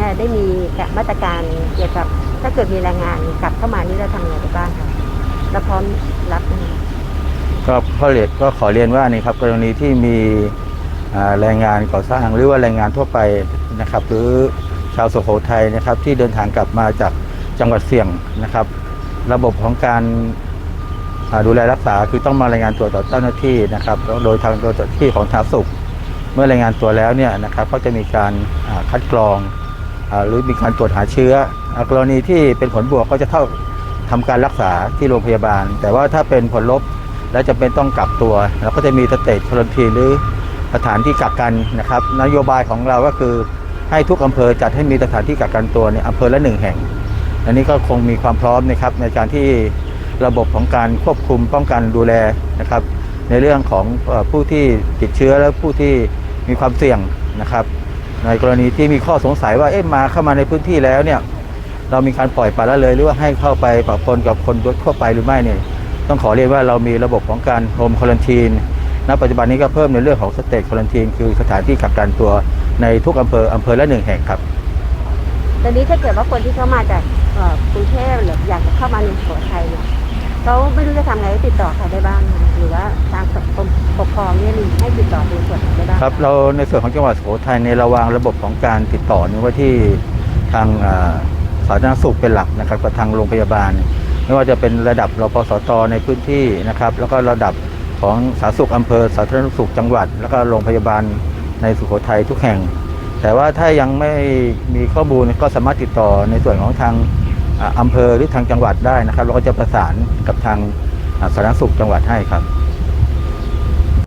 เนี่ยได้มีมาตรการเกี่ยวกับถ้าเกิดมีแรงงานกลับเข้ามานี่เราทำยังไงได้บ้างคะเราพร้อมรับคะก็ข้อเรียนก็ขอเรียนว่านี่ครับกรณีที่มีแรงงานก่อสร้างหรือว่าแรงงานทั่วไปนะครับ หรือชาวสุโขทัยนะครับ ที่เดินทางกลับมาจากจังหวัดเสี่ยงนะครับ ระบบของการดูแลรักษาคือต้องมารายงานตัวต่อเจ้าหน้าที่นะครับแล้วโดยทางเจ้าหน้าที่ของสาธารณสุข เมื่อรายงานตัวแล้วเนี่ยนะครับ ก็จะมีการคัดกรอง หรือมีการตรวจหาเชื้อกรณีที่เป็นผลบวกก็จะเข้าทำการรักษาที่โรงพยาบาล แต่ว่าถ้าเป็นผลลบและจะเป็นต้องกักตัวเราก็จะมีสเตจควอนตีหรือสถานที่กักกันนะครับนโยบายของเราก็คือให้ทุกอำเภอจัดให้มีสถานที่กักกันตัวเนี่ยอำเภอละหนึ่งแห่ง อันนี้ก็คงมีความพร้อมนะครับในการที่ระบบของการควบคุมป้องกันดูแลนะครับ ในเรื่องของผู้ที่ติดเชื้อและผู้ที่มีความเสี่ยงนะครับ ในกรณีที่มีข้อสงสัยว่าเอ๊ะมาเข้ามาในพื้นที่แล้วเนี่ย เรามีการปล่อยปละละเลยหรือว่าให้เข้าไปปะปนกับคนทั่วไปหรือไม่เนี่ยต้องขอเรียนว่าเรามีระบบของการโฮมควอนตีนณปัจจุบันนี้ก็เพิ่มในเรื่องของสเตจควอนตีนคือสถานที่กักกันตัวในทุกอำเภออำเภอละหนึ่งแห่งครับตอนนี้ถ้าเกิดว่าคนที่เข้ามาจากกรุงเทพหรืออยากจะเข้ามาในสุโขทัยเนี่ยเขาไม่รู้จะทำไงติดต่อใครได้บ้าง หรือว่าทางกรมปกครองเนี่ยมีให้ติดต่อในส่วน ครับเราในส่วนของจังหวัดสุโขทัยในเราวางระบบของการติดต่อนี้ไว้ที่ทางสาธารณสุขเป็นหลักนะครับกับทางโรงพยาบาล ไม่ว่าจะเป็นระดับรพสตในพื้นที่นะครับแล้วก็ระดับของสาธารณสุขอำเภอสาธารณสุขจังหวัด แล้วก็โรงพยาบาลในสุโขทัยทุกแห่ง แต่ว่าถ้ายังไม่มีข้อมูลก็สามารถติดต่อในส่วนของทางอำเภอหรือทางจังหวัดได้นะครับ เราก็จะประสานกับทางสาธารณสุขจังหวัดให้ครับ